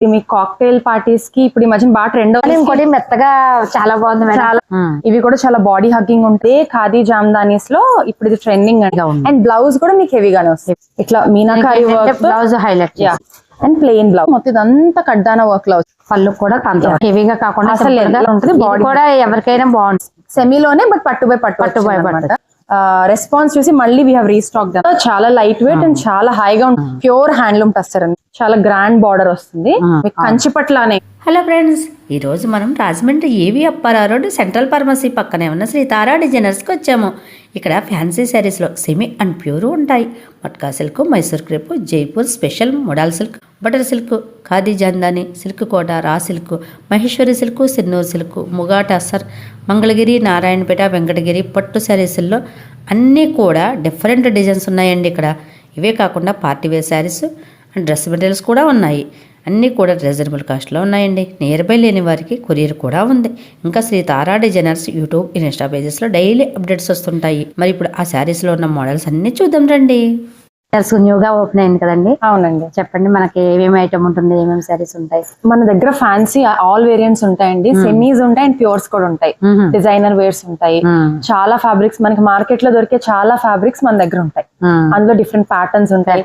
మీ cocktail పార్టీస్కి ఇప్పుడు ఈ మధ్యన బాగా ట్రెండ్ కానీ ఇంకోటి మెత్తగా చాలా బాగుంది చాలా. ఇవి కూడా చాలా బాడీ హగ్గింగ్ ఉంటాయి ఖాదీ జామ్దానీస్లో ఇప్పుడు ఇది ట్రెండింగ్ అండి. బ్లౌజ్ కూడా మీకు హెవీగానే వస్తుంది ఇట్లా మీనాకారి వర్క్ బ్లౌజ్ హైలైట్ యా అండ్ ప్లెయిన్ బ్లౌజ్ మొత్తం ఇదంతా కడ్డాన వర్క్లో పళ్ళు కూడా హెవీగా కాకుండా అసలు ఉంటుంది? Body- కూడా ఎవరికైనా బాగుంటుంది. సెమీలోనే బట్ పట్టు బై పట్టు పట్టు అనమాట రెస్పాన్స్ చూసి మళ్ళీ వీ హావ్ రీస్టాక్ చాలా లైట్ వెయిట్ అండ్ చాలా హైగా ఉంటుంది ప్యూర్ హ్యాండ్లూమ్ టస్టర్ అండి. చాలా గ్రాండ్ బార్డర్ వస్తుంది. మీకు కంచి పట్లానే హలో ఫ్రెండ్స్ ఈరోజు మనం రాజమండ్రి ఏవి అప్పారా రోడ్ సెంట్రల్ ఫార్మసీ పక్కనే ఉన్న శ్రీ తారా డిజైనర్స్కి వచ్చాము. ఇక్కడ ఫ్యాన్సీ శారీస్లో సెమీ అండ్ ప్యూర్ ఉంటాయి. Matka silk Mysore crepe Jaipur special modal silk butter silk khadi Jamdani silk Kota raw silk Maheshwari silk సిన్నూరు silk muga tussar Mangalagiri Narayanpet Venkatagiri పట్టు శారీస్లో అన్నీ కూడా డిఫరెంట్ డిజైన్స్ ఉన్నాయండి ఇక్కడ. ఇవే కాకుండా party wear saris and dress materials కూడా ఉన్నాయి. అన్నీ కూడా రీజనబుల్ కాస్ట్లో ఉన్నాయండి. నియర్ బై లేని వారికి కొరియర్ కూడా ఉంది. ఇంకా Sri Tara Designers YouTube Insta పేజెస్లో daily updates వస్తుంటాయి. మరి ఇప్పుడు ఆ శారీస్లో ఉన్న మోడల్స్ అన్నీ చూద్దాం రండి. న్యూ గా ఓపెన్ అయింది కదండి? అవునండి. చెప్పండి మనకి ఏమేమి ఐటమ్ ఉంటుంది ఏమేమి శారీస్ ఉంటాయి? మన దగ్గర ఫ్యాన్సీ ఆల్ వేరియంట్స్ ఉంటాయండి. సెమీస్ ఉంటాయి అండ్ ప్యూర్స్ కూడా ఉంటాయి. డిజైనర్ వేర్స్ ఉంటాయి. చాలా ఫ్యాబ్రిక్స్ మనకి మార్కెట్లో దొరికే చాలా ఫ్యాబ్రిక్స్ మన దగ్గర ఉంటాయి. అందులో డిఫరెంట్ ప్యాటర్న్స్ ఉంటాయి.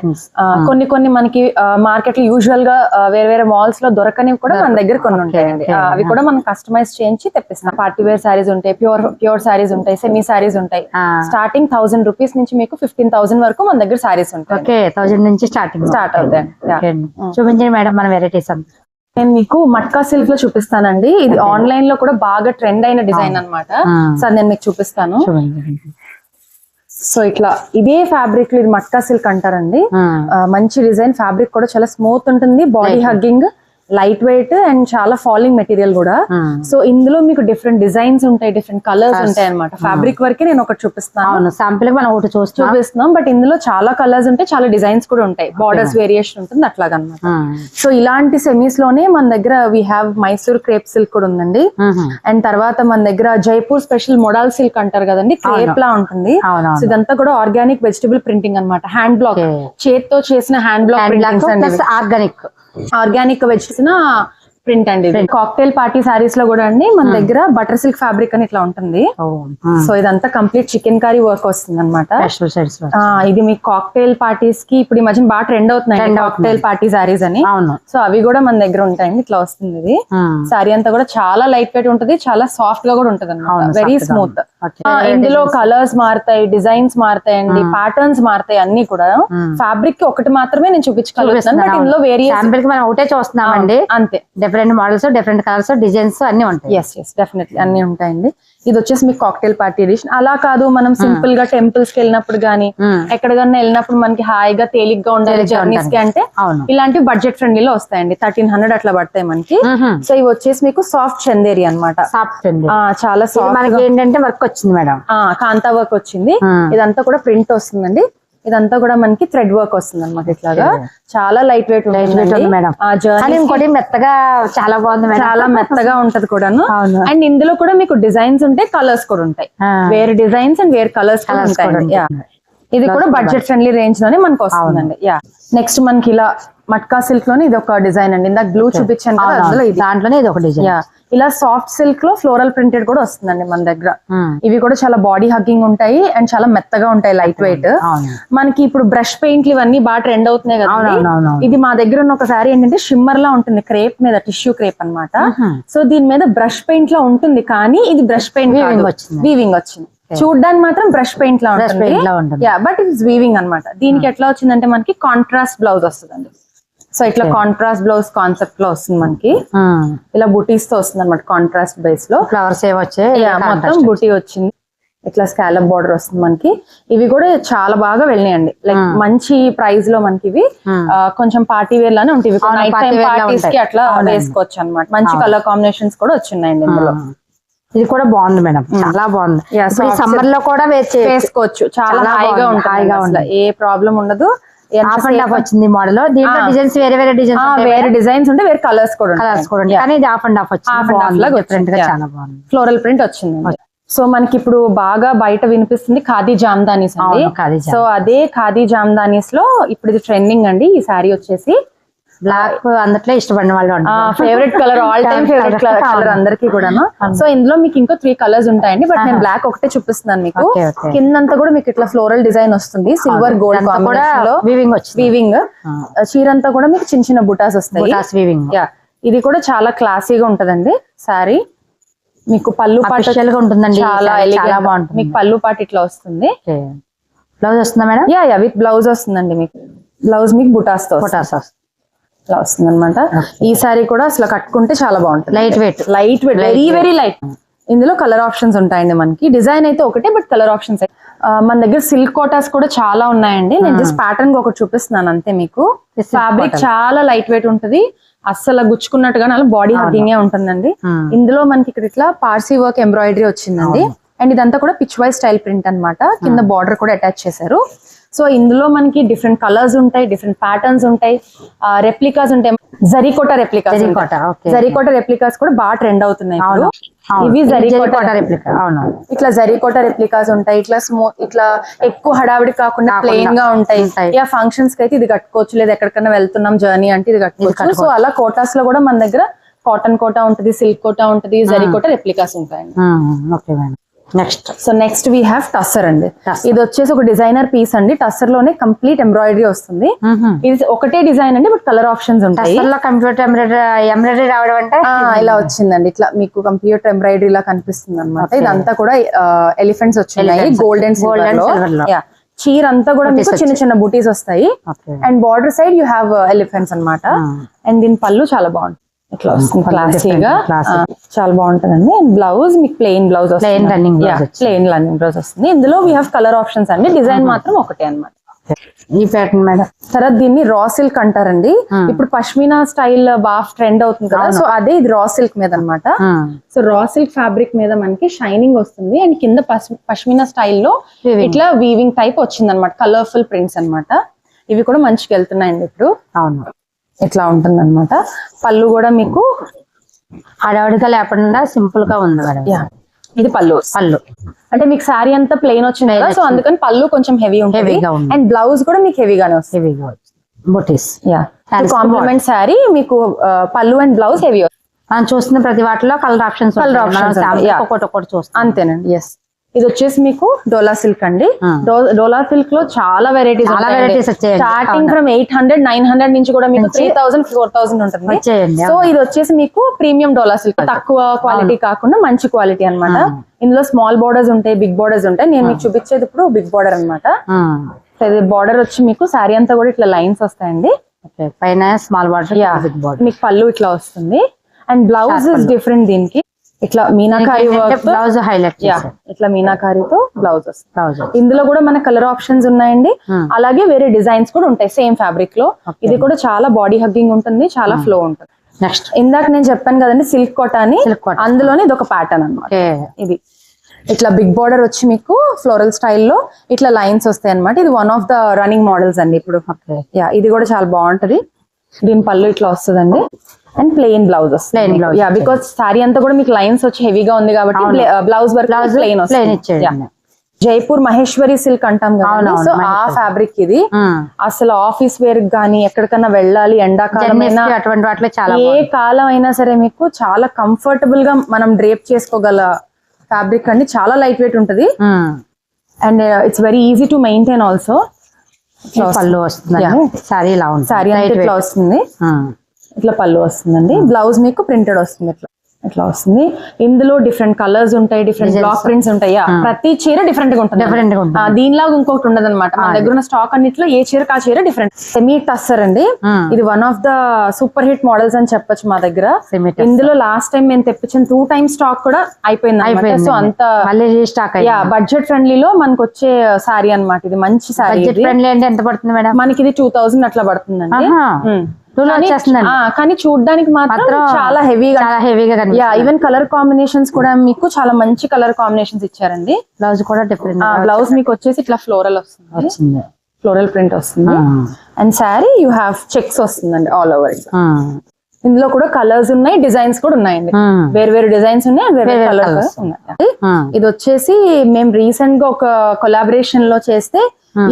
కొన్ని కొన్ని మనకి మార్కెట్లో యూజువల్గా వేరే వేరే మాల్స్లో దొరకనివి కూడా మన దగ్గర కొన్ని ఉంటాయండి. అవి కూడా మనం కస్టమైజ్ చేయించి తెప్పిస్తాం. పార్టీ వేర్ శారీస్ ఉంటాయి ప్యూర్ ప్యూర్ శారీస్ ఉంటాయి సెమీ శారీస్ ఉంటాయి. స్టార్టింగ్ థౌసండ్ రూపీస్ నుంచి మీకు ఫిఫ్టీన్ థౌసండ్ వరకు మన దగ్గర శారీస్ ఉంటాయి ఓకే థౌజండ్ నుంచి స్టార్టింగ్ స్టార్ట్ అవుతాయి. చూపించండి మేడం మన వెరైటీస్ నేను మీకు మట్కా సిల్క్లో చూపిస్తానండి. ఇది ఆన్లైన్లో కూడా బాగా ట్రెండ్ అయిన డిజైన్ అన్నమాట. ఆ. సార్ నేను మీకు చూపిస్తాను. సో ఇట్లా ఇదే ఫ్యాబ్రిక్లో ఇది మట్కా సిల్క్ అంటారండి. మంచి డిజైన్ ఫ్యాబ్రిక్ కూడా చాలా స్మూత్ ఉంటుంది body hugging. Light weight and చాలా ఫాలింగ్ మెటీరియల్ కూడా. సో ఇందులో మీకు డిఫరెంట్ డిజైన్స్ ఉంటాయి డిఫరెంట్ కలర్స్ ఉంటాయి అనమాట ఫ్యాబ్రిక్ వరకే నేను ఒకటి చూపిస్తాను శాంపిల్ మనం ఒకటి చూస్తున్నాం. చూపిస్తున్నాం బట్ ఇందులో చాలా కలర్స్ ఉంటాయి చాలా డిజైన్స్ కూడా ఉంటాయి. బార్డర్స్ వేరియేషన్ ఉంటుంది అట్లాగనమాట. సో ఇలాంటి సెమీస్లోనే మన దగ్గర we have Mysore crepe silk కూడా ఉందండి. అండ్ తర్వాత మన దగ్గర జైపూర్ స్పెషల్ మొడాల్ సిల్క్ అంటారు కదండి క్రేప్ లా ఉంటుంది. సో ఇదంతా కూడా ఆర్గానిక్ వెజిటబుల్ ప్రింటింగ్ అన్నమాట. Hand block. చేత్తో చేసిన హ్యాండ్ బ్లాక్ ఆర్గానిక్ ఆర్గానిక్ చేసిన ప్రింట్ అండి కాక్టైల్ పార్టీ సారీస్లో కూడా అండి మన దగ్గర బటర్ సిల్క్ ఫ్యాబ్రిక్ అని ఇట్లా ఉంటుంది. సో ఇదంతా కంప్లీట్ చికెన్ కర్రీ వర్క్ వస్తుంది అనమాట ఇది మీ కాక్టైల్ పార్టీస్కి ఇప్పుడు ఈ మధ్యన బాగా ట్రెండ్ అవుతున్నాయి కాక్టైల్ పార్టీ సారీస్ అని. సో అవి కూడా మన దగ్గర ఉంటాయండి ఇట్లా వస్తుంది ఇది. సారీ అంతా కూడా చాలా లైట్ వెయిట్ ఉంటుంది చాలా సాఫ్ట్గా కూడా ఉంటుంది వెరీ స్మూత్. ఇందులో కలర్స్ మారుతాయి డిజైన్స్ మారుతాయండి ప్యాటర్న్స్ మారుతాయి అన్ని కూడా. ఫ్యాబ్రిక్కి ఒకటి మాత్రమే నేను చూపించగలుగుతాను బట్ ఇందులో వేరియస్ శాంపిల్కి మనం ఒకటే చూస్తున్నామండి. అంతే. Different models different colours designs అన్ని ఉంటాయి. ఎస్ ఎస్ డెఫినెట్లీ అన్ని ఉంటాయండి. ఇది వచ్చేసి మీకు కాక్టైల్ పార్టీ ఎడిషన్ అలా కాదు మనం సింపుల్గా టెంపుల్స్కి వెళ్ళినప్పుడు గానీ. ఎక్కడికన్నా వెళ్ళినప్పుడు మనకి హాయిగా తేలిగ్గా ఉండాలి జర్నీస్కి అంటే ఇలాంటి బడ్జెట్ ఫ్రెండ్లీలో వస్తాయండి. థర్టీన్ హండ్రెడ్ అట్లా పడతాయి మనకి. సో ఇవి వచ్చేసి మీకు సాఫ్ట్ చందేరి ఆ చాలా సాఫ్ట్ మనకి ఏంటంటే వర్క్ వచ్చింది మేడం. కాంతా వర్క్ వచ్చింది. ఇదంతా కూడా ప్రింట్ వస్తుందండి. ఇదంతా కూడా మనకి థ్రెడ్ వర్క్ వస్తుంది అనమాట ఇట్లాగా చాలా లైట్ వెయిట్ మేడం. ఇంకోటి మెత్తగా చాలా బాగుంది చాలా మెత్తగా ఉంటది కూడాను. అండ్ ఇందులో కూడా మీకు డిజైన్స్ ఉంటాయి కలర్స్ కూడా ఉంటాయి. వేరే డిజైన్స్ అండ్ వేరే కలర్స్ కూడా ఉంటాయి. ఇది కూడా బడ్జెట్ ఫ్రెండ్లీ రేంజ్లోనే మనకు వస్తుందండి. యా నెక్స్ట్ మనకి ఇలా మట్కా సిల్క్లోనే ఇది ఒక డిజైన్ అండి. ఇందాక బ్లూ చూపించాను అవును, అందులో దాంట్లోనే ఇది ఒక డిజైన్. ఇలా సాఫ్ట్ సిల్క్లో ఫ్లోరల్ ప్రింటెడ్ కూడా వస్తుందండి మన దగ్గర. ఇవి కూడా చాలా బాడీ హగ్గింగ్ ఉంటాయి అండ్ చాలా మెత్తగా ఉంటాయి లైట్ వెయిట్ అవును. మనకి ఇప్పుడు బ్రష్ పెయింట్లు ఇవన్నీ బాగా ట్రెండ్ అవుతున్నాయి కదా. ఇది మా దగ్గర ఉన్న ఒక సారీ ఏంటంటే షిమ్మర్ లా ఉంటుంది క్రేప్ మీద టిష్యూ క్రేప్ అన్నమాట. సో దీని మీద బ్రష్ పెయింట్ లా ఉంటుంది కానీ ఇది బ్రష్ పెయింట్. వీవింగ్ వచ్చింది. చూడడానికి మాత్రం బ్రష్ పెయింట్ లా ఉంటుంది. బట్ ఇట్స్ వీవింగ్ అన్నమాట. దీనికి ఎట్లా వచ్చిందంటే మనకి కాంట్రాస్ట్ బ్లౌజ్ వస్తుందండి. సో ఇట్లా కాంట్రాస్ట్ బ్లౌజ్ కాన్సెప్ట్లో వస్తుంది మనకి. ఇలా బుటీస్తో వస్తుంది అనమాట కాంట్రాస్ట్ బేస్లో. ఫ్లవర్స్ మొత్తం బుటీ వచ్చింది. ఇట్లా స్కాలప్ బార్డర్ వస్తుంది మనకి. ఇవి కూడా చాలా బాగా వెళ్ళినాయండి. లైక్ మంచి ప్రైస్లో మనకి ఇవి. కొంచెం పార్టీ వేర్ లానే ఉంటాయి. నైట్ టైం పార్టీస్కి ఉంటాయి. అట్లా. వేసుకోవచ్చు అనమాట మంచి కలర్ కాంబినేషన్స్ కూడా వచ్చినాయండి ఇందులో. ఇది కూడా బాగుంది మేడం. చాలా బాగుంది. సమ్మర్లో కూడా వేసి వేసుకోవచ్చు. చాలా హాయిగా అసలు. ఏ ప్రాబ్లం ఉండదు. హాఫ్ అండ్ హాఫ్ వచ్చింది మోడల్ దీంట్లో. డిజైన్స్ వేరే వేరే డిజైన్స్ వేరే డిజైన్స్ ఉంటే వేరే కలర్స్ కూడా కలర్స్ కూడా. కానీ ఇది half and half Half and half వచ్చింది లాగా డిఫరెంట్గా వచ్చింది, చాలా బాగుంది. ఫ్లోరల్ ప్రింట్ వచ్చింది. సో మనకి ఇప్పుడు బాగా బయట వినిపిస్తుంది ఖాదీ జామ్దానీస్ అండి. సో అదే ఖాదీ జామ్దానీస్లో ఇప్పుడు ఇది ట్రెండింగ్ అండి. ఈ శారీ వచ్చేసి బ్లాక్ అందుట్లో ఇష్టపడిన వాళ్ళు. Favourite colour all time favourite colour colour అందరికి కూడాను. సో ఇందులో మీకు ఇంకో త్రీ కలర్స్ ఉంటాయండి బట్ నేను బ్లాక్ ఒకటే చూపిస్తున్నాను మీకు. కిందంతా కూడా మీకు ఇట్లా ఫ్లోరల్ డిజైన్ వస్తుంది. సిల్వర్ గోల్డ్ కూడా వీవింగ్ వీవింగ్ చీర అంతా కూడా మీకు చిన్న చిన్న బుటాస్ వస్తాయి. బుటాస్ వీవింగ్ యా ఇది కూడా చాలా క్లాసీగా ఉంటదండి సారీ మీకు పళ్ళు పాట ఉంటుందండి చాలా. బాగుంటుంది. మీకు పళ్ళు పాట ఇట్లా వస్తుంది. బ్లౌజ్ వస్తుందా madam? Yeah yeah with blouse వస్తుందండి మీకు. బ్లౌజ్ మీకు బుటాస్తో బుటాస్ ఇట్లా వస్తుంది అనమాట ఈ సారీ కూడా అసలు కట్టుకుంటే చాలా బాగుంటుంది. Light weight light weight very very light ఇందులో కలర్ ఆప్షన్స్ ఉంటాయండి మనకి. డిజైన్ అయితే ఒకటే బట్ కలర్ ఆప్షన్స్ మన దగ్గర సిల్క్ కోటాస్ కూడా చాలా ఉన్నాయండి. నేను జస్ట్ ప్యాటర్న్ ఒకటి చూపిస్తున్నాను అంతే మీకు. ఫ్యాబ్రిక్ చాలా లైట్ వెయిట్ ఉంటది. అస్సలు గుచ్చుకున్నట్టుగా అలా బాడీ హగ్గింగ్ ఉంటుందండి. ఇందులో మనకి ఇక్కడ ఇట్లా పార్సీ వర్క్ ఎంబ్రాయిడరీ వచ్చిందండి. అండ్ ఇదంతా కూడా పిచ్ వై స్టైల్ ప్రింట్ అన్నమాట. కింద బార్డర్ కూడా అటాచ్ చేశారు. సో ఇందులో మనకి డిఫరెంట్ కలర్స్ ఉంటాయి డిఫరెంట్ ప్యాటర్న్స్ ఉంటాయి. రెప్లికాస్ ఉంటాయి. జరీకోట రెప్లికాస్ జరీకోట, రెప్లికాస్ కూడా బాగా ట్రెండ్ అవుతున్నాయి. ఇవి జరీకోట replica. అవును. ఇట్లా జరీకోట రెప్లికాస్ ఉంటాయి. ఇట్లా స్మో ఇట్లా ఎక్కువ హడావిడి కాకుండా ప్లెయిన్గా ఉంటాయి. ఉంటాయి. యా ఫంక్షన్స్కి అయితే ఇది కట్టుకోవచ్చు. లేదా ఎక్కడికైనా వెళ్తున్నాం జర్నీ అంటే ఇది కట్టుకోవచ్చు. సో. అలా కోటాస్లో కూడా మన దగ్గర కాటన్ కోట ఉంటది సిల్క్ కోట ఉంటది జరీకోట రెప్లికాస్ ఉంటాయండి. Okay madam. Next so next we have tussar అండి. ఇది వచ్చేసి ఒక డిజైనర్ పీస్ అండి. టస్సర్లోనే కంప్లీట్ ఎంబ్రాయిడరీ వస్తుంది ఇది ఒకటే డిజైన్ అండి బట్ కలర్ ఆప్షన్స్ ఉంటాయి. కంప్యూటర్ ఎంబ్రాయిడరీ ఎంబ్రాయిడరీ రావడం అంటే ఇలా వచ్చిందండి. ఇట్లా మీకు కంప్యూటర్ ఎంబ్రాయిడరీ లా కనిపిస్తుంది అనమాట ఇదంతా కూడా ఎలిఫెంట్స్ వచ్చినాయి. గోల్డ్ అండ్ సిల్వర్ చీర అంతా కూడా మీకు చిన్న చిన్న బుటీస్ వస్తాయి. And border side you have elephants అన్నమాట. అండ్ దీని పళ్ళు చాలా బాగుంటుంది ఇట్లా వస్తుంది క్లాసీగా. చాలా బాగుంటుందండి. అండ్ బ్లౌజ్ మీకు ప్లెయిన్ బ్లౌజ్ blouse వచ్చింది. ప్లెయిన్ రన్నింగ్ బ్లౌజ్ వస్తుంది. ఇందులో వీ హ్యావ్ కలర్ ఆప్షన్స్ అండి. డిజైన్ మాత్రం ఒకటే అన్నమాట. ఈ ప్యాటర్న్ మేడం. తర్వాత దీన్ని రా సిల్క్ అంటారండి. ఇప్పుడు పష్మినా స్టైల్ బాగా ట్రెండ్ అవుతుంది కదా సో అదే ఇది రా సిల్క్ మీద అన్నమాట. సో రా సిల్క్ ఫ్యాబ్రిక్ మీద మనకి షైనింగ్ వస్తుంది. అండ్ కింద పష్మినా స్టైల్లో. ఇట్లా వీవింగ్ టైప్ వచ్చింది అనమాట కలర్ఫుల్ ప్రింట్స్ అన్నమాట. ఇవి కూడా మంచిగా వెళ్తున్నాయండి ఇప్పుడు. అవును. ఇట్లా ఉంటుంది అనమాట పళ్ళు కూడా మీకు హడావుడిగా లేకుండా సింపుల్గా ఉంది మేడం. ఇది పళ్ళు. పళ్ళు. అంటే మీకు శారీ అంతా ప్లెయిన్ వచ్చింది కదా సో అందుకని పళ్ళు కొంచెం హెవీ ఉంటుంది. అండ్ బ్లౌజ్ కూడా మీకు హెవీగానే వస్తుంది. హెవీగా బుటీస్ యా కాంప్లిమెంట్ శారీ మీకు ఆ, పళ్ళు అండ్ బ్లౌజ్ హెవీ మనం చూస్తున్న ప్రతి వాటిలో కలర్ ఆప్షన్స్ ఉంటాయి, yeah. ఒకటి ఒకటి చూస్తాం అంతేనండి. ఎస్ ఇది వచ్చేసి మీకు డోలా సిల్క్ అండి. డోలా సిల్క్లో చాలా వెరైటీస్ చాలా వచ్చాయండి. Starting. From eight hundred nine hundred నుంచి కూడా మీకు త్రీ థౌసండ్ ఫోర్ థౌసండ్ ఉంటుంది. సో. ఇది వచ్చేసి మీకు ప్రీమియం డోలా సిల్క్. తక్కువ క్వాలిటీ కాకుండా మంచి క్వాలిటీ అన్నమాట. Hmm. ఇందులో స్మాల్ బోర్డర్స్ ఉంటాయి బిగ్ బోర్డర్స్ ఉంటాయి. నేను మీకు చూపించేది ఇప్పుడు బిగ్ బోర్డర్ ఇది బార్డర్ వచ్చి మీకు శారీ అంతా కూడా ఇట్లా లైన్స్ వస్తాయండి. పైన స్మాల్ బార్డర్ మీకు పళ్ళు ఇట్లా వస్తుంది. And blouse is. డిఫరెంట్ దీనికి. ఇట్లా మీనాకారి బ్లౌజ్ హైలైట్ ఇట్లా మీనాకారితో బ్లౌజ్ వస్తుంది. బ్లౌజ్ ఇందులో కూడా మన కలర్ ఆప్షన్స్ ఉన్నాయండి. Hmm. అలాగే వేరే డిజైన్స్ కూడా ఉంటాయి సేమ్ ఫ్యాబ్రిక్లో. ఇది కూడా చాలా బాడీ హగ్గింగ్ ఉంటుంది చాలా ఫ్లో ఉంటుంది. నెక్స్ట్ ఇందాక నేను చెప్పాను కదండి సిల్క్ కోట అని. అందులోనే ఇది ఒక ప్యాటర్న్ అన్నమాట. ఓకే ఇది. ఇట్లా బిగ్ బార్డర్ వచ్చి మీకు ఫ్లోరల్ స్టైల్లో ఇట్లా లైన్స్ వస్తాయి అన్నమాట. ఇది one of the running models అండి ఇప్పుడు. యా ఇది కూడా చాలా బాగుంటది. దీని పళ్ళు ఇట్లా వస్తుందండి. అండ్ ప్లెయిన్ బ్లౌజ్ Plain వస్తుంది blouse యా బికాస్ సారీ అంతా కూడా మీకు లైన్స్ వచ్చి హెవీగా ఉంది కాబట్టి. Blouse work blouse plain plain వస్తుంది. జైపూర్ మహేశ్వరి సిల్క్ అంటాం కదా సో ఆ. ఫ్యాబ్రిక్ ఇది. అసలు ఆఫీస్ వేర్ గానీ ఎక్కడికన్నా వెళ్ళాలి ఎండాకాలం అటువంటి వాటిలో చాలా ఏ కాలం అయినా సరే మీకు చాలా కంఫర్టబుల్గా మనం డ్రేప్ చేసుకోగల ఫ్యాబ్రిక్ అండి. చాలా లైట్ వెయిట్ ఉంటది. And it's very easy to maintain also పళ్ళు వస్తుందండి. సారీ ఇలా సారీ అంతా Light ఇట్లా. వస్తుంది. ఇట్లా పళ్ళు వస్తుందండి. బ్లౌజ్ మీకు ప్రింటెడ్ వస్తుంది ఇట్లా. ఇట్లా వస్తుంది. ఇందులో డిఫరెంట్ కలర్స్ ఉంటాయి డిఫరెంట్. బ్లాక్ ప్రింట్స్ ఉంటాయి. ప్రతి చీర డిఫరెంట్గా ఉంటుంది. Different గా ఉంటుంది. దీనిలాగా ఇంకొకటి ఉండదు అనమాట మన దగ్గర ఉన్న స్టాక్ అన్నిట్లో ఏ చీర ఆ చీర డిఫరెంట్ సెమీ టస్సర్ అండి. ఇది one of the super hit models అని చెప్పొచ్చు మా దగ్గర. ఇందులో లాస్ట్ టైం మేము తెప్పించిన టూ టైమ్ స్టాక్ కూడా అయిపోయింది అయిపోయింది. సో అంత రీస్టాక్ యా బడ్జెట్ ఫ్రెండ్లీలో మనకు వచ్చే సారీ అన్నమాట. ఇది మంచి సారీ ఫ్రెండ్లీ అంటే ఎంత పడుతుంది మేడం? మనకి ఇది టూ థౌసండ్ అట్లా పడుతుందండి. లో కానీ- చూడడానికి మాత్రం చాలా హెవీగా చాలా హెవీగా ఈవెన్ కలర్ కాంబినేషన్స్ కూడా మీకు చాలా మంచి కలర్ కాంబినేషన్స్ ఇచ్చారండి. బ్లౌజ్ కూడా డిఫరెంట్ బ్లౌజ్ మీకు వచ్చేసి ఇట్లా ఫ్లోరల్ వస్తుంది. ఫ్లోరల్ ప్రింట్ వస్తుంది. And sari you have checks వస్తుందండి ఆల్ ఓవర్. ఇందులో కూడా కలర్స్ ఉన్నాయి డిజైన్స్ కూడా ఉన్నాయండి. వేరు వేరు డిజైన్స్ ఉన్నాయి వేరు వేరు కలర్స్. ఉన్నాయి. ఇది వచ్చేసి మేము రీసెంట్గా ఒక కొలాబరేషన్లో చేస్తే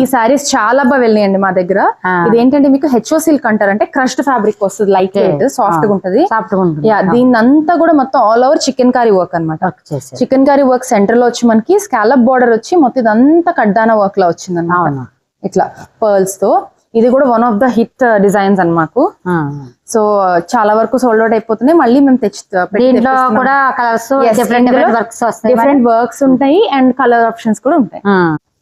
ఈ సారీస్ చాలా బాగా వెళ్ళినాయండి మా దగ్గర. ఇది ఏంటంటే మీకు హెచ్ఓ సిల్క్ అంటారు అంటే క్రష్డ్ ఫ్యాబ్రిక్ వస్తుంది లైట్ వెయిట్ సాఫ్ట్గా ఉంటది. సాఫ్ట్గా ఉంటుంది. యా దీని అంతా కూడా మొత్తం all over chikankari work చేసేది. చికెన్ కర్రీ వర్క్ సెంటర్లో వచ్చి మనకి స్కాలప్ బార్డర్ వచ్చి మొత్తం ఇదంతా కడ్డాన వర్క్ లా వచ్చింది ఇట్లా పర్ల్స్తో. ఇది కూడా one of the hit designs అని మాకు. సో చాలా వరకు సోల్డ్ అవుట్ అయిపోతున్నాయి మళ్ళీ మేము తెచ్చి దీంట్లో కూడా కలర్స్ డిఫరెంట్ డిఫరెంట్ వర్క్స్ ఉంటాయి అండ్ కలర్ ఆప్షన్స్ కూడా ఉంటాయి.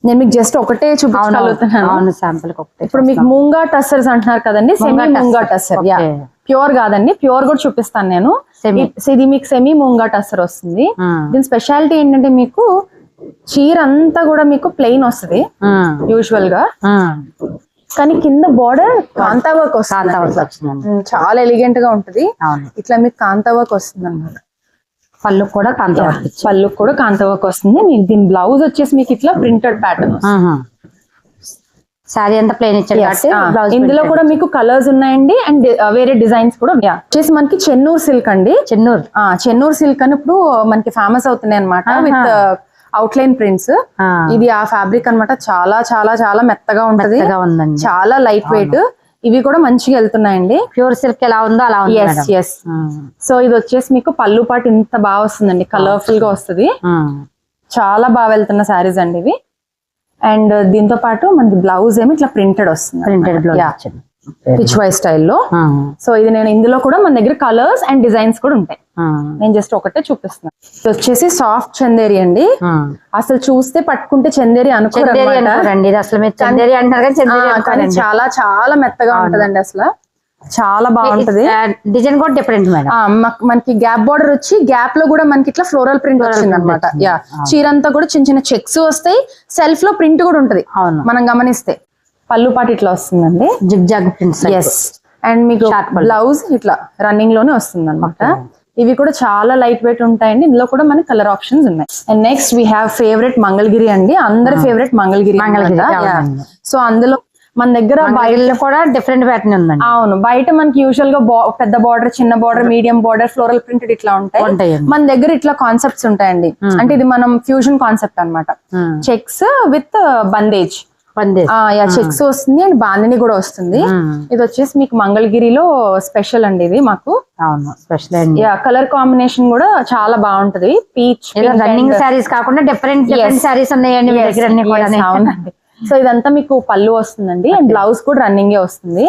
నేను మీకు జస్ట్ ఒకటే చూపించగలుగుతున్నాను శాంపుల్ ఇప్పుడు మీకు మూంగా టస్సర్స్ అంటున్నారు కదండి semi munga. Tussar yeah. Pure కాదండి ప్యూర్ కూడా చూపిస్తాను నేను ఇది మీకు సెమీ మూంగా టస్సర్ వస్తుంది. దీని స్పెషాలిటీ ఏంటంటే మీకు చీర అంతా కూడా మీకు ప్లెయిన్ వస్తుంది. యూజువల్గా. కానీ కింద బార్డర్ కాంతా వర్క్ వస్తుంది. కాంతా వర్క్ చాలా ఎలిగెంట్గా ఉంటది. ఇట్లా మీకు కాంతా వర్క్ వస్తుంది అనమాట పళ్ళు కూడా కాంతా వర్క్ ఇచ్చి పళ్ళు కూడా కాంతా వర్క్ వస్తుంది. మీకు దీని బ్లౌజ్ వచ్చేసి మీకు ఇట్లా ప్రింటెడ్ ప్యాటర్న్ సారీ అంతా ప్లేన్ బ్లౌజ్ ఇందులో కూడా మీకు కలర్స్ ఉన్నాయండి అండ్ వేరే డిజైన్స్ కూడా. వచ్చేసి మనకి చెన్నూరు సిల్క్ అండి. చెన్నూరు. ఆ చెన్నూరు సిల్క్ అని ఇప్పుడు మనకి ఫేమస్ అవుతున్నాయి అనమాట విత్ అవుట్లైన్ ప్రింట్స్ ఇది ఆ ఫ్యాబ్రిక్ అన్నమాట. చాలా చాలా చాలా మెత్తగా ఉంటది. చాలా లైట్ వెయిట్ ఇవి కూడా మంచిగా వెళ్తున్నాయండి. ప్యూర్ సిల్క్ ఎలా ఉందో అలా ఉంది ఎస్ సో ఇది వచ్చేసి మీకు పళ్ళు పాటు ఇంత బాగా వస్తుందండి. కలర్ఫుల్గా వస్తుంది. చాలా బాగా వెళ్తున్న శారీస్ అండి ఇవి. అండ్ దీంతో పాటు మనకి బ్లౌజ్ ఏమి ఇట్లా ప్రింటెడ్ వస్తుంది ప్రింటెడ్ బ్లౌజ్ పిచ్ వై స్టైల్లో సో ఇది నేను ఇందులో కూడా మన దగ్గర కలర్స్ అండ్ డిజైన్స్ కూడా ఉంటాయి. నేను జస్ట్ ఒకటే చూపిస్తున్నాను ఇది వచ్చేసి సాఫ్ట్ చందేరి అండి. అసలు చూస్తే పట్టుకుంటే చందేరి. అనుకోరండి. ఇది అసలు చందేరి అంటారు చాలా చాలా మెత్తగా ఉంటదండి అసలు. చాలా బాగుంటది. డిజైన్ కూడా డిఫరెంట్ మేడం మనకి గ్యాప్ బార్డర్ వచ్చి గ్యాప్లో కూడా మనకి ఇట్లా ఫ్లోరల్ ప్రింట్ వచ్చింది. అనమాట యా చీర అంతా కూడా చిన్న చిన్న చెక్స్ వస్తాయి. సెల్ఫ్లో ప్రింట్ కూడా ఉంటది. మనం గమనిస్తే. పళ్ళు పాటు ఇట్లా వస్తుందండి. Zigzag prints yes and మీకు బ్లౌజ్ ఇట్లా రన్నింగ్లోనే వస్తుంది అనమాట ఇవి కూడా చాలా లైట్ వెయిట్ ఉంటాయండి. ఇందులో కూడా మనకి కలర్ ఆప్షన్స్ ఉన్నాయి. And next we have favourite Mangalagiri అండి. అందరి ఫేవరెట్ మంగళగిరి మంగళగిరి. సో అందులో మన దగ్గర బయట కూడా డిఫరెంట్ ప్యాటర్న్ ఉందండి. అవును. బయట మనకి యూజువల్గా పెద్ద బార్డర్ చిన్న border medium border floral printed ఇట్లా ఉంటాయి. మన దగ్గర ఇట్లా కాన్సెప్ట్స్ ఉంటాయండి. అంటే ఇది మనం ఫ్యూజన్ కాన్సెప్ట్ అన్నమాట. Um. Checks with bandhej checks వస్తుంది అండ్ బాందిని కూడా వస్తుంది. ఇది వచ్చేసి మీకు మంగళగిరిలో స్పెషల్ అండి ఇది మాకు. అవును స్పెషల్ అండి. కలర్ కాంబినేషన్ కూడా చాలా బాగుంటది. పీచ్ రన్నింగ్ శారీస్ కాకుండా డిఫరెంట్ డిఫరెంట్ శారీస్ ఉన్నాయండి అవునండి. సో ఇదంతా మీకు పళ్ళు వస్తుందండి అండ్ బ్లౌజ్ కూడా రన్నింగ్ వస్తుంది.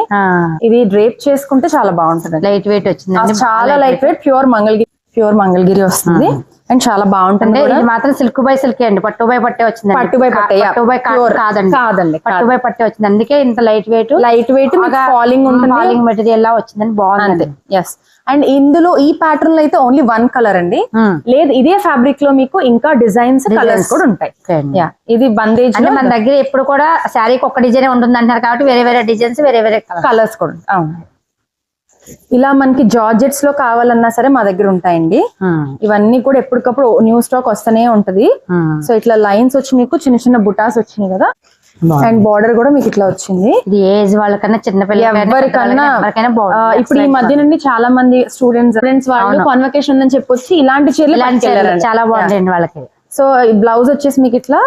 ఇది డ్రేప్ చేసుకుంటే చాలా బాగుంటుంది లైట్ వెయిట్ వచ్చిందండి చాలా light weight pure Mangalagiri pure Mangalagiri వస్తుంది. అండ్ చాలా బాగుంటుంది. ఇది మాత్రం సిల్క్ బై సిల్క్ అండి. పట్టు బై పట్టే వచ్చింది పట్టు బై పట్టే. పట్టు బై. కాదండి. కాదండి, పట్టు బై పట్టే వచ్చింది. అందుకే ఇంత light weight light weight falling ఉంటుంది. ఫాలింగ్ మెటీరియల్ లా వచ్చిందండి. బాగుంది ఎస్ అండ్ ఇందులో ఈ ప్యాటర్న్లో అయితే ఓన్లీ వన్ కలర్ అండి. లేదు ఇదే ఫ్యాబ్రిక్లో మీకు ఇంకా డిజైన్స్ కలర్స్ కూడా ఉంటాయి. ఇది బందేజ్ అంటే మన దగ్గర ఎప్పుడు కూడా శారీకి ఒక్క డిజైన్ ఉంటుంది అంటారు కాబట్టి వేరే వేరే డిజైన్స్ వేరే వేరే కలర్ కలర్స్ కూడా ఉంటాయి. ఇలా మనకి జార్జెట్స్లో కావాలన్నా సరే మా దగ్గర ఉంటాయండి. ఇవన్నీ కూడా ఎప్పటికప్పుడు న్యూ స్టాక్ వస్తూనే ఉంటది. సో ఇట్లా లైన్స్ వచ్చి మీకు చిన్న చిన్న బుటాస్ వచ్చినాయి కదా. అండ్ బార్డర్ కూడా మీకు ఇట్లా వచ్చింది. ఏజ్ వాళ్ళకన్నా చిన్న ఎవరికన్నా ఇప్పుడు ఈ మధ్య నుండి చాలా మంది స్టూడెంట్స్ ఫ్రెండ్స్ వాళ్ళు కాన్వకేషన్ ఉందని చెప్పొచ్చి ఇలాంటి చీరలు. చాలా బాగుంటాయండి వాళ్ళకి. సో ఈ బ్లౌజ్ వచ్చేసి మీకు ఇట్లా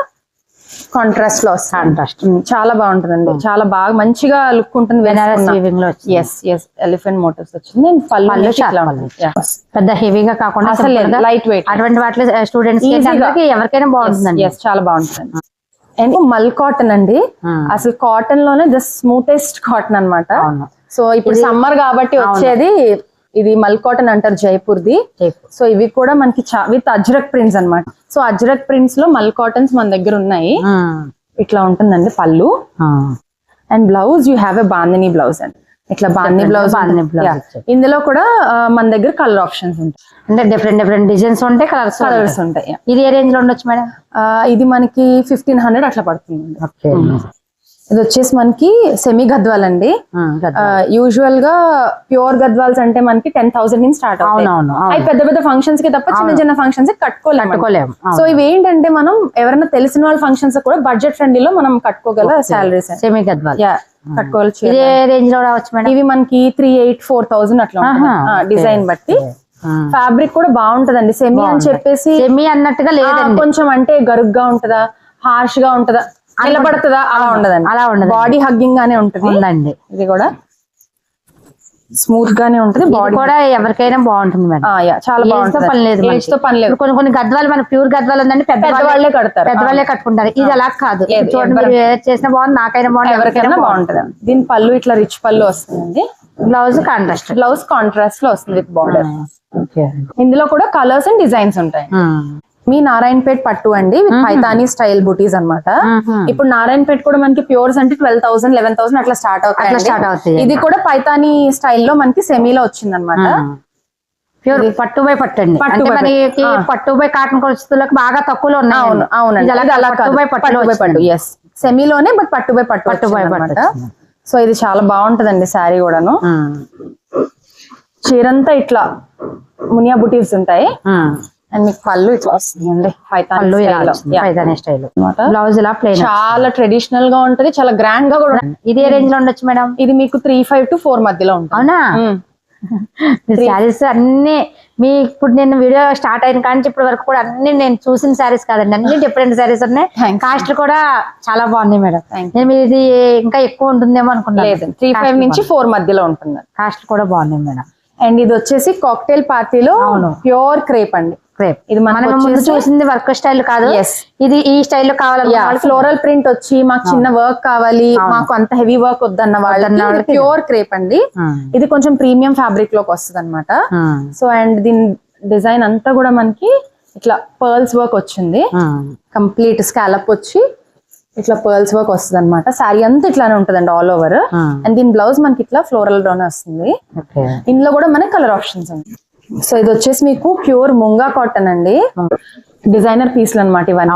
కాంట్రాస్ట్లో వస్తుంది. చాలా బాగుంటుందండి. చాలా బాగా మంచిగా లుక్ ఉంటుంది ఎస్ ఎస్ ఎలిఫెంట్ మోటివ్స్ వచ్చింది. పళ్ళు. పెద్ద హెవీగా కాకుండా అసలు లైట్ వెయిట్ అటువంటి వాటిలో స్టూడెంట్స్ అందరికి ఎవరికైనా బాగుంటుందండి. ఎస్ చాలా బాగుంటుంది అండ్ మల్ కాటన్ అండి. అసలు కాటన్లోనే ద స్మూతెస్ట్ కాటన్ అన్నమాట. అవును. సో ఇప్పుడు సమ్మర్ కాబట్టి వచ్చేది ఇది మల్ కాటన్ అంటారు జైపూర్. The Jaipur. సో ఇవి కూడా మనకి విత్ అజ్రక్ ప్రింట్స్ అన్నమాట. సో అజ్రక్ ప్రింట్స్లో మల్ కాటన్స్ మన దగ్గర ఉన్నాయి. ఇట్లా ఉంటుందండి పళ్ళు. And blouse you have a bandhani blouse అండి. ఇట్లా బాందిని బ్లౌజ్. ఇందులో కూడా మన దగ్గర కలర్ ఆప్షన్స్ ఉంటాయి. అంటే డిఫరెంట్ డిఫరెంట్ డిజైన్స్ ఉంటాయి కలర్స్ కలర్స్ ఉంటాయి. ఇది ఏ రేంజ్లో ఉండొచ్చు మేడం? ఇది మనకి ఫిఫ్టీన్ హండ్రెడ్ అట్లా పడుతుంది ఓకే ఇది వచ్చేసి మనకి సెమీ గద్వాల్ అండి. యూజువల్గా ప్యూర్ గద్వాల్స్ అంటే మనకి టెన్ థౌసండ్ నుంచి స్టార్ట్ అవుతాయి. అవును. అవి పెద్ద పెద్ద ఫంక్షన్స్కి తప్ప చిన్న చిన్న ఫంక్షన్స్ కట్టుకోలేము. సో ఇవి ఏంటంటే మనం ఎవరైనా తెలిసిన వాళ్ళ ఫంక్షన్స్ కూడా బడ్జెట్ ఫ్రెండ్లీలో మనం కట్టుకోగల సాలరీస్ సెమీ గద్వాల్. యా కట్టుకోవచ్చు ఇదే రేంజ్లో రావచ్చు ఇవి మనకి త్రీ ఎయిట్ ఫోర్ థౌసండ్ అట్లా డిజైన్ బట్టి. ఫ్యాబ్రిక్ కూడా బాగుంటదండి. సెమీ అని చెప్పేసి సెమీ అన్నట్టుగా ఆ, లేదండి కొంచెం అంటే గరుగ్గా ఉంటదా హార్ష్గా ఉంటదా? నిలబడుతుందా? అలా ఉండదండి. అలా ఉండదు. బాడీ హగ్గింగ్ గానే ఉంటది. ఉందండి. ఇది కూడా స్మూత్ గానే ఉంటది. బాడీ కూడా ఎవరికైనా బాగుంటుంది మేడం. చాలా బాగుంటుంది. పని లేదు తో పని లేదు. కొన్ని కొన్ని గద్వాలు మన ప్యూర్ గద్వాలు ఉందండి పెద్ద పెద్దవాళ్ళే కడతారు. పెద్దవాళ్ళే కట్టుకుంటారు. ఇది అలా కాదు. చూడండి చేసినా బాగుంది నాకైనా బాగుంది ఎవరికైనా బాగుంటది. దీని పళ్ళు ఇట్లా రిచ్ పళ్ళు వస్తుందండి. బ్లౌజ్ కాంట్రాస్ట్ బ్లౌజ్ కాంట్రాస్ట్లో వస్తుంది విత్ బార్డర్ ఇందులో కూడా కలర్స్ అండ్ డిజైన్స్ ఉంటాయి. మీ నారాయణపేట్ పట్టు అండి విత్ పైతానీ స్టైల్ బుటీస్ అన్నమాట. ఇప్పుడు నారాయణపేట్ కూడా మనకి ప్యూర్స్ అంటే ట్వెల్వ్ థౌసండ్ లెవెన్ థౌసండ్ అట్లా స్టార్ట్ అవుతాయి స్టార్ట్ అవుతాయి. ఇది కూడా పైతానీ స్టైల్లో మనకి సెమీలో వచ్చింది అనమాట ప్యూర్ పట్టు బై పట్టు అండి. అంటే మనకి. పట్టు. బై కాటన్ కొలుస్తులకు బాగా తక్కువలో ఉన్నాయి. అవును అవునండి. అలా అలా పట్టు కాదు. బై పట్టులో పట్టు బై పట్టు వచ్చింది. ఎస్ సెమీలోనే బట్ పట్టు బై పట్టు పట్టు బై అనమాట పట్టు సో ఇది చాలా బాగుంటదండి శారీ కూడాను. చీరంతా ఇట్లా మునియా బుటీస్ ఉంటాయి. అండ్ మీకు పళ్ళు ఇట్లా వస్తుందండి పళ్ళు స్టైల్. బ్లౌజ్ ఇలా ప్లేన్ చాలా ట్రెడిషనల్గా ఉంటది చాలా గ్రాండ్గా కూడా ఉంటుంది. ఇదే రేంజ్లో ఉండొచ్చు మేడం? ఇది మీకు త్రీ ఫైవ్ టు ఫోర్ మధ్యలో ఉంటుంది. అవునా. శారీస్ అన్ని మీ ఇప్పుడు నేను వీడియో స్టార్ట్ అయిన కానీ ఇప్పటి వరకు కూడా అన్ని నేను చూసిన శారీస్ కాదండి. అన్ని డిఫరెంట్ శారీస్ ఉన్నాయి. కాస్ట్ కూడా చాలా బాగున్నాయి మేడం. నేను ఇది ఇంకా ఎక్కువ ఉంటుందేమో అనుకున్నాను. లేదు త్రీ ఫైవ్ నుంచి ఫోర్ మధ్యలో ఉంటుంది కాస్ట్ కూడా బాగున్నాయి మేడం. అండ్ ఇది వచ్చేసి కాక్టైల్ పార్టీలో. ప్యూర్ క్రేప్ అండి క్రేప్ ఇది మనం ముందు చూసింది వర్క్ స్టైల్ కాదు. ఇది ఈ స్టైల్లో వాళ్ళకి ఫ్లోరల్ ప్రింట్ వచ్చి మాకు చిన్న వర్క్ కావాలి మాకు అంత హెవీ వర్క్ వద్దన్న వాళ్ళకి ప్యూర్ క్రేప్ అండి. ఇది కొంచెం ప్రీమియం ఫ్యాబ్రిక్లోకి వస్తుంది అనమాట. సో అండ్ దీని డిజైన్ అంతా కూడా మనకి ఇట్లా పర్ల్స్ వర్క్ వచ్చింది. కంప్లీట్ స్కాలప్ వచ్చి ఇట్లా పర్ల్స్ వర్క్ వస్తుంది అనమాట శారీ అంతా ఇట్లానే ఉంటదండి ఆల్ ఓవర్. అండ్ దీని బ్లౌజ్ మనకి ఇట్లా ఫ్లోరల్లోనే వస్తుంది. ఇందులో కూడా మనకి కలర్ ఆప్షన్స్ ఉన్నాయి. సో ఇది వచ్చేసి మీకు ప్యూర్ ముంగా కాటన్ అండి. డిజైనర్ పీస్లు అనమాట ఇవన్నీ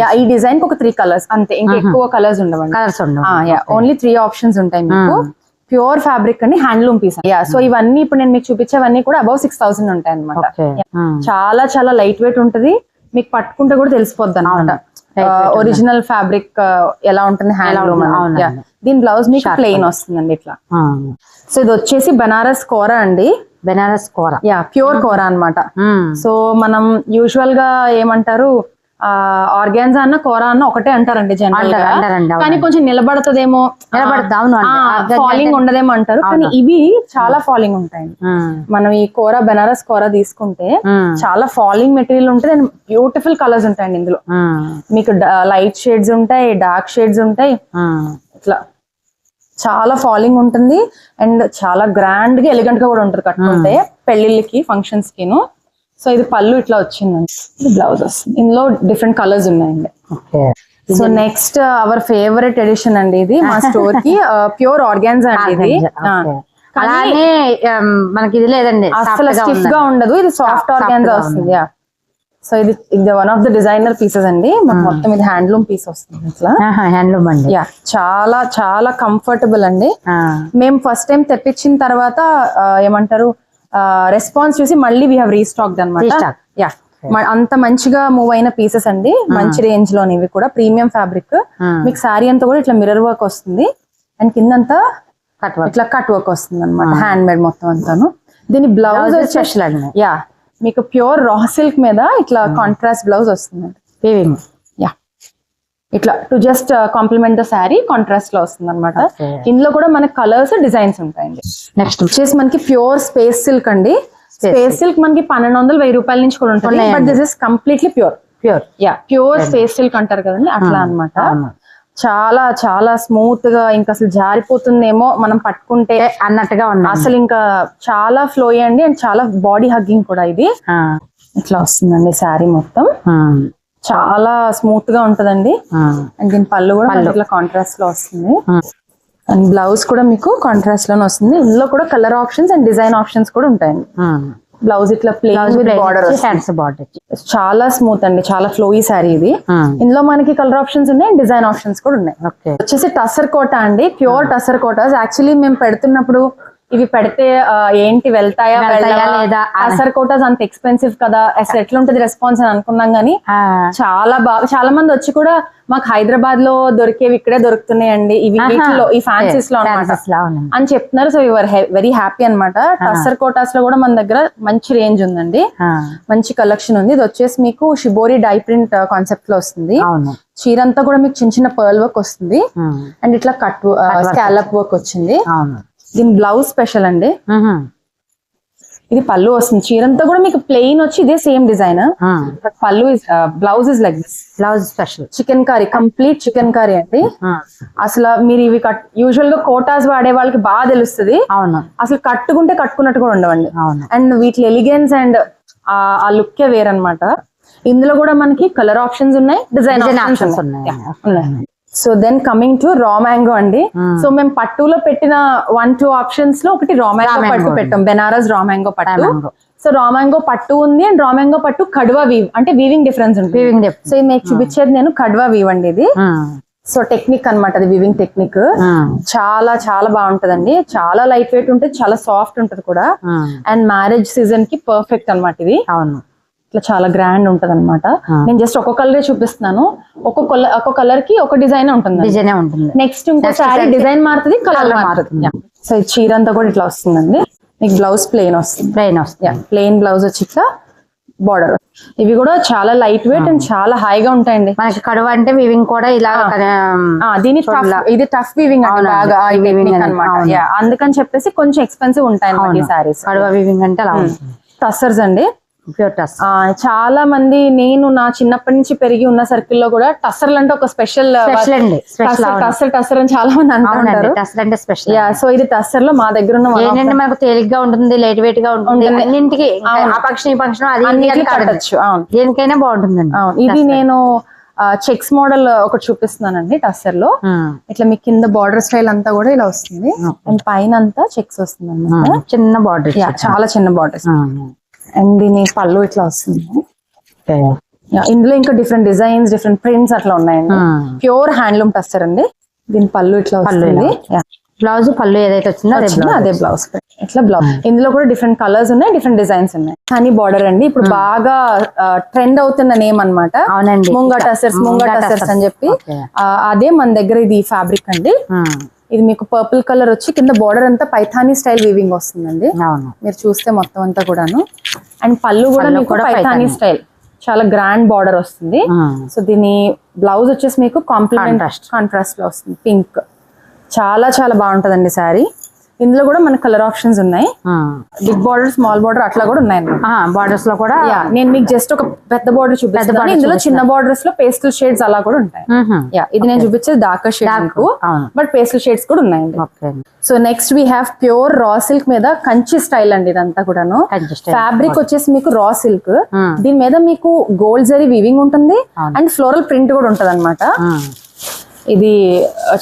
యా ఈ డిజైన్ ఒక త్రీ కలర్స్ అంతే. ఇంకా ఎక్కువ కలర్స్ ఉండవండి. కలర్స్ ఓన్లీ త్రీ ఆప్షన్స్ ఉంటాయి మీకు. ప్యూర్ ఫ్యాబ్రిక్ అండి హ్యాండ్లూమ్ పీస్ యా సో ఇవన్నీ ఇప్పుడు నేను మీకు చూపించేవన్నీ కూడా అబౌవ్ సిక్స్ థౌసండ్ ఉంటాయి అనమాట. చాలా చాలా లైట్ వెయిట్ ఉంటది. మీకు పట్టుకుంటే కూడా తెలిసిపోద్ది అనమాట ఒరిజినల్ ఫ్యాబ్రిక్ ఎలా ఉంటుంది హ్యాండ్లూమ్. దీని బ్లౌజ్ మీకు ప్లెయిన్ వస్తుందండి ఇట్లా. సో ఇది వచ్చేసి బనారస్ కోర అండి. బెనారస్ కూర యా ప్యూర్ కోర అన్నమాట. ఉమ్. సో మనం యూజువల్గా ఏమంటారు ఆర్గాన్జా అన్న కోర అన్న ఒకటే అంటారండి జనరల్. కానీ కొంచెం నిలబడుతుందేమో. ఫాలింగ్ ఉండదేమో అంటారు. కానీ ఇవి చాలా ఫాలింగ్ ఉంటాయండి. ఉమ్. మనం ఈ కోర బెనారస్ కోర తీసుకుంటే. చాలా ఫాలింగ్ మెటీరియల్ ఉంటుంది అండ్ బ్యూటిఫుల్ కలర్స్ ఉంటాయండి ఇందులో. మీకు లైట్ షేడ్స్ ఉంటాయి డార్క్ షేడ్స్ ఉంటాయి. ఇట్లా చాలా ఫాలింగ్ ఉంటుంది. అండ్ చాలా గ్రాండ్గా ఎలిగెంట్గా కూడా ఉంటుంది కట్టుకుంటే పెళ్ళిళ్ళకి ఫంక్షన్స్ కిను సో ఇది పళ్ళు ఇట్లా వచ్చిందండి. ఇది బ్లౌజ్ వస్తుంది. ఇందులో డిఫరెంట్ కలర్స్ ఉన్నాయండి. So next our favourite edition అండి ఇది. మా స్టోర్కి ప్యూర్ ఆర్గాన్జా అండి ఇది. అలానే um, మనకి ఇది లేదండి అసలు స్టిఫ్. గా ఉండదు. ఇది సాఫ్ట్ ఆర్గాన్జా గా వస్తుంది యా సో ఇది ఇది one of the designer pieces అండి. మాకు మొత్తం ఇది హ్యాండ్లూమ్ పీస్ వస్తుంది ఇట్లా హ్యాండ్లూమ్ అండి. యా చాలా చాలా కంఫర్టబుల్ అండి. మేము ఫస్ట్ టైం తెప్పించిన తర్వాత ఆ, ఏమంటారు రెస్పాన్స్ చూసి మళ్ళీ వీ హావ్ రీస్టాక్ అనమాట. యా అంత మంచిగా మూవ్ అయిన పీసెస్ అండి. మంచి రేంజ్లోని ఇవి కూడా. Premium fabric. మీకు శారీ అంతా కూడా ఇట్లా మిర్రర్ వర్క్ వస్తుంది. అండ్ కిందంతా కట్ వర్క్ ఇట్లా కట్ వర్క్ వస్తుంది అనమాట హ్యాండ్ మేడ్ మొత్తం అంతాను. దీని బ్లౌజ్ వచ్చేసి. యా మీకు ప్యూర్ రా సిల్క్ మీద ఇట్లా కాంట్రాస్ట్ బ్లౌజ్ వస్తుంది ఇట్లా to just complement the sari కాంట్రాస్ట్లో వస్తుంది అనమాట. ఇందులో కూడా మనకి కలర్స్ డిజైన్స్ ఉంటాయండి. నెక్స్ట్ వచ్చేసి మనకి ప్యూర్ స్పేస్ సిల్క్ అండి. స్పేస్ సిల్క్ మనకి పన్నెండు వందలు వెయ్యి రూపాయల నుంచి కూడా ఉంటుంది but this is completely pure pure yeah pure space silk అంటారు కదండి అట్లా అన్నమాట. అవును. చాలా చాలా స్మూత్గా ఇంకా అసలు జారిపోతుందేమో మనం పట్టుకుంటే అన్నట్టుగా ఉన్నాయి అసలు ఇంకా చాలా ఫ్లో అండి అండ్ చాలా బాడీ హగ్గింగ్ కూడా ఇది. ఇట్లా వస్తుందండి శారీ మొత్తం. ఆ, చాలా స్మూత్గా ఉంటదండి. అండ్ దీని పళ్ళు కూడా ఇట్లా కాంట్రాస్ట్లో వస్తుంది. అండ్ బ్లౌజ్ కూడా మీకు కాంట్రాస్ట్లోనే వస్తుంది. ఇందులో కూడా colour options and design options కూడా ఉంటాయండి. బ్లౌజ్ ఇట్లా plain with border hands border చాలా స్మూత్ అండి. చాలా ఫ్లోయి శారీ ఇది. ఇందులో మనకి కలర్ ఆప్షన్స్ ఉన్నాయి డిజైన్ ఆప్షన్స్ కూడా ఉన్నాయి. వచ్చేసి టసర్ కోట అండి. ప్యూర్ టసర్ కోటాస్ యాక్చువల్లీ మేము పెడుతున్నప్పుడు ఇవి పెడితే ఏంటి వెళ్తాయా? లేదా? టసర్ కోటాస్ అంత ఎక్స్పెన్సివ్ కదా. అసలు ఎట్లుంటది రెస్పాన్స్ అని అనుకున్నాం గానీ చాలా బాగా చాలా మంది వచ్చి కూడా మాకు హైదరాబాద్లో దొరికేవి ఇక్కడే దొరుకుతున్నాయండి. ఇవి వీటిలో ఈ ఫ్యాన్సీస్లో అని చెప్తున్నారు. సో యువర్ వెరీ హ్యాపీ అన్నమాట. టసర్ కోటాస్లో కూడా మన దగ్గర మంచి రేంజ్ ఉందండి. మంచి కలెక్షన్ ఉంది. ఇది వచ్చేసి మీకు షిబోరి డై ప్రింట్ కాన్సెప్ట్లో వస్తుంది. చీర అంతా కూడా మీకు చిన్న చిన్న పర్ల్ వర్క్ వస్తుంది. అండ్ ఇట్లా కట్ స్కాలప్ వర్క్ వచ్చింది. దీని బ్లౌజ్ స్పెషల్ అండి. ఇది పళ్ళు వస్తుంది. చీర అంతా కూడా మీకు ప్లెయిన్ వచ్చి ఇదే సేమ్ డిజైన్ పళ్ళు blouse is like this blouse special chicken curry complete chicken curry అండి. అసలు మీరు ఇవి కట్ యూజువల్గా కోటాస్ వాడే వాళ్ళకి బాగా తెలుస్తుంది. అవును. అసలు కట్టుకుంటే కట్టుకున్నట్టు కూడా ఉండవండి. అవును. అండ్ వీటి ఎలిగెన్స్ అండ్ ఆ లుక్కే వేరనమాట ఇందులో కూడా మనకి కలర్ ఆప్షన్స్ ఉన్నాయి డిజైన్ ఆప్షన్స్. ఉన్నాయి. So then coming to raw mango అండి. సో మేము పట్టులో పెట్టిన వన్ టూ ఆప్షన్స్లో ఒకటి రా మ్యాంగో పట్టు. పెట్టాం. బెనారస్ రా మ్యాంగో పట్టు. సో రా మ్యాంగో పట్టు ఉంది అండ్ రా మ్యాంగో పట్టు కడ్వా వీవ్ అంటే వీవింగ్ డిఫరెన్స్ ఉంటుంది. వీవింగ్ సో ఇది మీకు చూపించేది నేను కడ్వా వీవ్ అండి ఇది. సో టెక్నిక్ అన్నమాట అది వివింగ్ టెక్నిక్ చాలా చాలా బాగుంటదండి. చాలా లైట్ వెయిట్ ఉంటుంది చాలా సాఫ్ట్ ఉంటది కూడా. అండ్ మ్యారేజ్ సీజన్కి పర్ఫెక్ట్ అన్నమాట ఇది. అవును. ఇట్లా చాలా గ్రాండ్ ఉంటది అనమాట. నేను జస్ట్ ఒక్కొక్క కలరే చూపిస్తున్నాను. ఒక్కొక్క ఒక్కొక్క కలర్కి ఒక డిజైన్ ఉంటుంది డిజైన్ ఉంటుంది. నెక్స్ట్ ఇంకో సారీ డిజైన్ మారుతుంది కలర్ మారుతుంది. సో ఈ చీర అంతా కూడా ఇట్లా వస్తుందండి. మీకు బ్లౌజ్ ప్లెయిన్ వస్తుంది. ప్లెయిన్ వస్తుంది. ప్లెయిన్ బ్లౌజ్ వచ్చి ఇట్లా బార్డర్ ఇవి కూడా చాలా లైట్ వెయిట్ అండ్ చాలా హాయిగా ఉంటాయండి. మనకి కడువ అంటే వీవింగ్ కూడా ఇలా దీని ఇది టఫ్ వీవింగ్. అందుకని చెప్పేసి కొంచెం ఎక్స్పెన్సివ్ ఉంటాయి సారీస్ కడువ వీవింగ్ అంటే అలా టస్సర్స్ అండి. ప్యూర్ చాలా మంది నేను నా చిన్నప్పటి నుంచి పెరిగి ఉన్న సర్కిల్లో కూడా టస్సర్లు అంటే ఒక స్పెషల్ టస్సర్ టస్సర్ అని చాలా మంది అవునండి. అంటుంటారు టస్సర్ అంటే స్పెషల్ యా సో ఇది టస్సర్లో మా దగ్గర ఉన్న ఏంటంటే మనకు తేలిగ్గా ఉంటుంది లైట్ వెయిట్గా ఉంటుంది. అన్నింటికి ఆ పక్షి ఈ దేనికైనా బాగుంటుందండి. అవును. ఇది నేను చెక్స్ మోడల్ ఒకటి చూపిస్తున్నానండి టస్సర్లో ఇట్లా మీ కింద బార్డర్ స్టైల్ అంతా కూడా ఇలా వస్తుంది. అండ్ పైన అంతా చెక్స్ వస్తుంది చిన్న బార్డర్ చాలా చిన్న బార్డర్స్ అండ్ దీని పళ్ళు ఇట్లా వస్తుంది. ఇందులో ఇంకా డిఫరెంట్ డిజైన్స్ డిఫరెంట్ ప్రింట్స్ అట్లా ఉన్నాయండి. ప్యూర్ హ్యాండ్లూమ్ టస్టర్ అండి దీని పళ్ళు ఇట్లా వస్తుంది. బ్లౌజ్ పళ్ళు ఏదైతే వచ్చిందో అదే బ్లౌజ్ అదే బ్లౌజ్ ఇట్లా బ్లౌజ్ ఇందులో కూడా డిఫరెంట్ కలర్స్ ఉన్నాయి డిఫరెంట్ డిజైన్స్ ఉన్నాయి. హనీ బార్డర్ అండి. ఇప్పుడు బాగా ట్రెండ్ అవుతున్న నేమ్ అన్నమాట. అవునండి. ముంగ టసర్స్ ముంగ టసర్స్ అని. చెప్పి. అదే మన దగ్గర ఇది ఫ్యాబ్రిక్ అండి. ఉమ్, ఇది మీకు పర్పుల్ కలర్ వచ్చి కింద బార్డర్ అంతా పైథానీ స్టైల్ వీవింగ్ వస్తుందండి. మీరు చూస్తే మొత్తం అంతా కూడాను. అండ్ పళ్ళు కూడా మీకు పైథానీ. స్టైల్ చాలా గ్రాండ్ బార్డర్ వస్తుంది. సో దీని బ్లౌజ్ వచ్చేసి మీకు కాంప్లిమెంట్. కాంట్రాస్ట్లో వస్తుంది. పింక్ చాలా చాలా బాగుంటదండి శారీ ఇందులో కూడా మన కలర్ ఆప్షన్స్ ఉన్నాయి. బిగ్ బార్డర్ స్మాల్ బార్డర్ అట్లా కూడా ఉన్నాయి బార్డర్స్లో కూడా నేను మీకు జస్ట్ ఒక పెద్ద బార్డర్ చూపిస్తాను ఇందులో చిన్న బార్డర్స్లో పేస్టల్ షేడ్స్ అలా కూడా ఉంటాయి. యా ఇది నేను చూపించేది darker shade. But pastel shades కూడా ఉన్నాయండి అండి. So next we have pure raw silk మీద కంచి స్టైల్ అండి ఇదంతా కూడాను. ఫ్యాబ్రిక్ వచ్చేసి మీకు రా సిల్క్. దీని మీద మీకు గోల్డ్ జరీ వీవింగ్ ఉంటుంది. అండ్ ఫ్లోరల్ ప్రింట్ కూడా ఉంటది. ఇది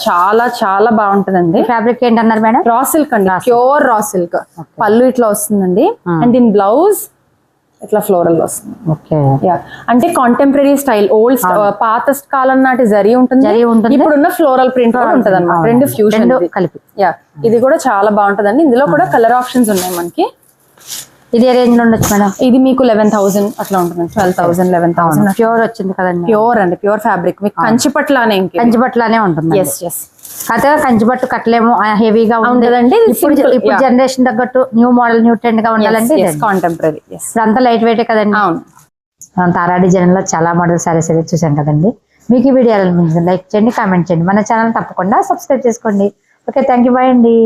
చాలా చాలా బాగుంటదండి. ఫ్యాబ్రిక్ ఏంటన్నారు మేడం? రా సిల్క్ అండి. ప్యూర్ రా సిల్క్ పళ్ళు ఇట్లా వస్తుందండి. అండ్ దీని బ్లౌజ్ ఇట్లా ఫ్లోరల్ వస్తుంది. అంటే కాంటెంపరీ స్టైల్ ఓల్డ్ పాత కాలం నాటి జరీ ఉంటుంది. ఇప్పుడున్న ఫ్లోరల్ ప్రింట్ కూడా ఉంటది అనమాట అవును. రెండు ఫ్యూజన్ కలిపి. యా ఇది కూడా చాలా బాగుంటదండి. ఇందులో కూడా కలర్ ఆప్షన్స్ ఉన్నాయి మనకి. ఇది ఏ రేంజ్లో ఉండొచ్చు మేడం. ఇది మీకు లెవెన్ థౌసండ్ అట్లా ఉంటుంది. Twelve thousand eleven thousand pure వచ్చింది కదండి ప్యూర్ అండి ప్యూర్ ఫ్యాబ్రిక్. మీకు కంచి పట్లానే ఇంకే కంచి బట్టలానే ఉంటుంది ఎస్ ఎస్ అయితే కంచి బట్టు కట్టలేము హెవీగా ఇది ఇప్పుడు ఇప్పుడు. జనరేషన్ తగ్గట్టు న్యూ మోడల్ న్యూ ట్రెండ్గా ఉండాలంటే ఇదండి. కాంటెంపరీ అంతా లైట్ వెయిట్ కదండి. అవును. మనం తారా డిజైన్లో చాలా మోడల్ సారీస్ అయితే చూసాం కదండి. మీకు ఈ వీడియో అనిపించింది? లైక్ చేయండి కామెంట్ చేయండి. మన ఛానల్ తప్పకుండా సబ్స్క్రైబ్ చేసుకోండి. ఓకే థ్యాంక్ యూ బాయ్ అండి.